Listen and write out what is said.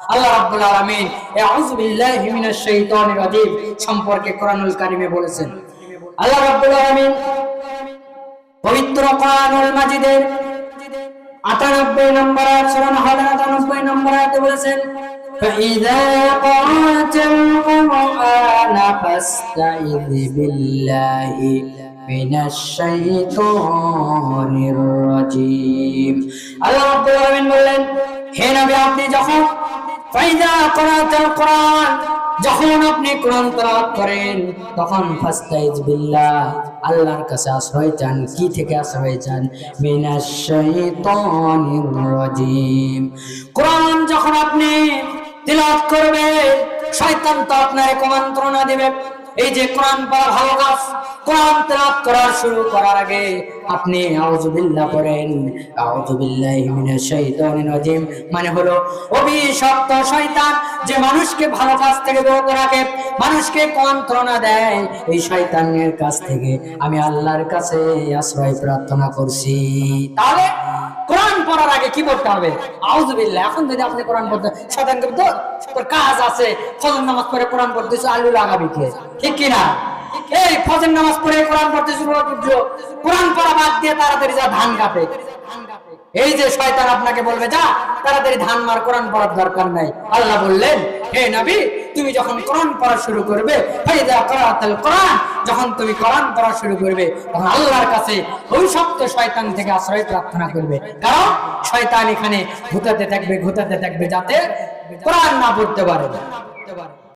আল্লাহ রাব্বুল আলামিন আউযু বিল্লাহি মিনাশ শাইতানির রাজিম সম্পর্কে কোরআনুল কারিমে বলেছেন আল্লাহ রাব্বুল আলামিন পবিত্র কোরআনুল মাজিদের 98 নম্বর আয়াত সূরা নাহল 98 নম্বর আয়াতে বলেছেন فإذا قرأت القرآن فاستعذ بالله من الشيطان الرجيم আল্লাহ রাব্বুল আলামিন বললেন হে নবী আপনি যখন যখন আপনি কোরআন করেন, তখন ফাস্তাইজ বিল্লাহ, আল্লাহর কাছে আশ্রয় চান। কি থেকে আশ্রয় চান? মিনাশ কোরআন যখন আপনি তেলাওয়াত করবেন, শয়তান তো আপনার কুমন্ত্রণা দিবে। এই যে কোরআন পড়া ভালো কাজ, কোরআন তেলাওয়াত করার শুরু করার আগে আপনি আউযুবিল্লাহ পড়েন। আউযুবিল্লাহি মিনাশ শাইতানির রাজিম মানে হলো অভিশপ্ত শয়তান যে মানুষকে ভালো কাজ থেকে বিরত রাখে, মানুষকে কুমন্ত্রণা দেয়। এই শয়তানের কাছ থেকে আমি আল্লাহর কাছে আশ্রয় প্রার্থনা করছি। তাহলে কোরআন পড়ার আগে কি পড়তে হবে? আউজবিল্লা এখন যদি আপনি কোরআন পড়তে কিন্তু তোর কাজ আছে। ফজর নামাজ পড়ে কোরআন পড়তে আলু লাগাবি কে ঠিক কিনা এই ফজর নামাজ পড়ে কোরআন পড়তে শুরু করছ কোরআন পড়া বাদ দিয়ে তাড়াতাড়ি যা ধান কাটে এই যে শয়তান আপনাকে বলবে, যা, তাড়াতাড়ি ধান মার, কোরআন পড়ার দরকার নাই। আল্লাহ বললেন, হে নবী, তুমি যখন কোরআন পড়া শুরু করবে কোরআন, যখন তুমি কোরআন পড়া শুরু করবে, তখন আল্লাহর কাছে ওই অভিশপ্ত শয়তান থেকে আশ্রয় প্রার্থনা করবে। কারণ শয়তান এখানে ঘুতাতে থাকবে ঘুতাতে থাকবে যাতে কোরআন না পড়তে পারে